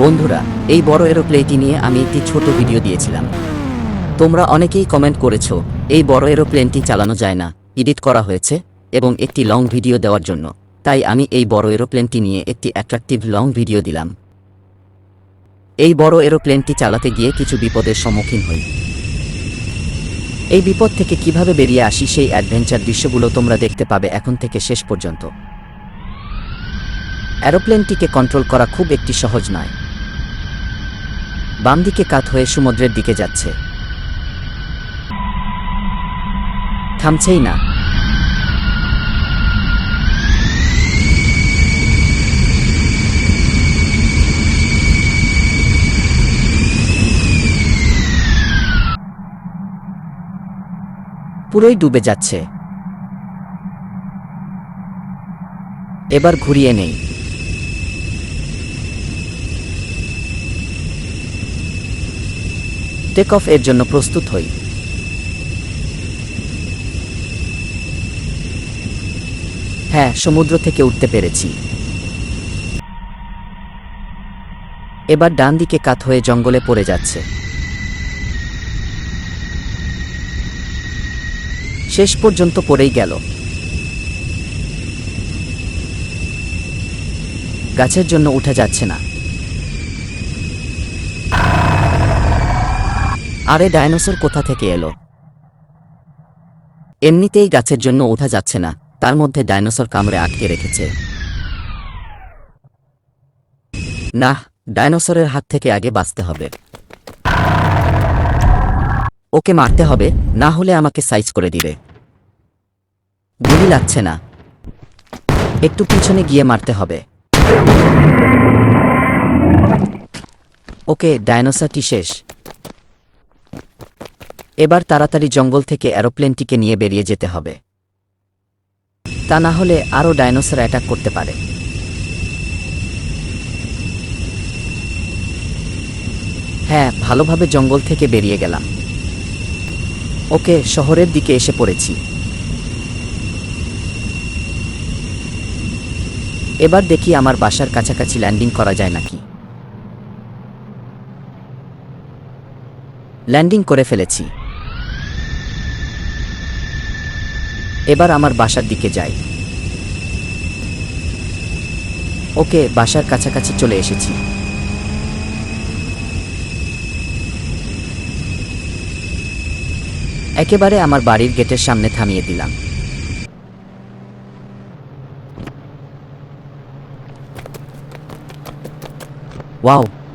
বন্ধুরা, এই বড় এরোপ্লেনটি নিয়ে আমি একটি ছোট ভিডিও দিয়েছিলাম। তোমরা অনেকেই কমেন্ট করেছ, এই বড় এরোপ্লেনটি চালানো যায় না এডিট করা হয়েছে, এবং একটি লং ভিডিও দেওয়ার জন্য। তাই আমি এই বড় এরোপ্লেনটি নিয়ে একটি অ্যাট্রাকটিভ লং ভিডিও দিলাম। এই বড় এরোপ্লেনটি চালাতে গিয়ে কিছু বিপদের সম্মুখীন হই। এই বিপদ থেকে কীভাবে বেরিয়ে আসি সেই অ্যাডভেঞ্চার দৃশ্যগুলো তোমরা দেখতে পাবে এখন থেকে শেষ পর্যন্ত। অ্যারোপ্লেনটিকে কন্ট্রোল করা খুব একটি সহজ নয়। বাম দিকে কাত হয়ে সমুদ্রের দিকে যাচ্ছে। থামছেই না। পুরোই ডুবে যাচ্ছে। এবার ঘুরিয়ে নেই। টেক অফ এর জন্য প্রস্তুত হই। হ্যাঁ সমুদ্র থেকে উঠতে পেরেছি। এবার ডান দিকে কাত হয়ে জঙ্গলে পড়ে যাচ্ছে। শেষ পর্যন্ত পড়েই গেল। গাছের জন্য উঠা যাচ্ছে না। আরে ডায়নোসর কোথা থেকে এলো? এমনিতেই গাছের জন্য ওঠা যাচ্ছে না, তার মধ্যে ডায়নোসর কামড়ে আটকে রেখেছে। না ডায়নোসরের হাত থেকে আগে বাঁচতে হবে। ওকে মারতে হবে, না হলে আমাকে সাইজ করে দিবে। গুলি লাগছে না। একটু পিছনে গিয়ে মারতে হবে। ওকে ডায়নোসরটি শেষ। এবার তাড়াতাড়ি জঙ্গল থেকে অ্যারোপ্লেনটিকে নিয়ে বেরিয়ে যেতে হবে। তা না হলে আরও ডাইনোসর অ্যাটাক করতে পারে। হ্যাঁ ভালোভাবে জঙ্গল থেকে বেরিয়ে গেলাম। ওকে, শহরের দিকে এসে পড়েছি। এবার দেখি আমার বাসার কাছাকাছি ল্যান্ডিং করা যায় নাকি। ল্যান্ডিং করে ফেলেছি। এবার আমার বাসার দিকে যাই। ওকে বাসার কাছাকাছি চলে এসেছি। একেবারে আমার বাড়ির গেটের সামনে থামিয়ে দিলাম। ওয়াও!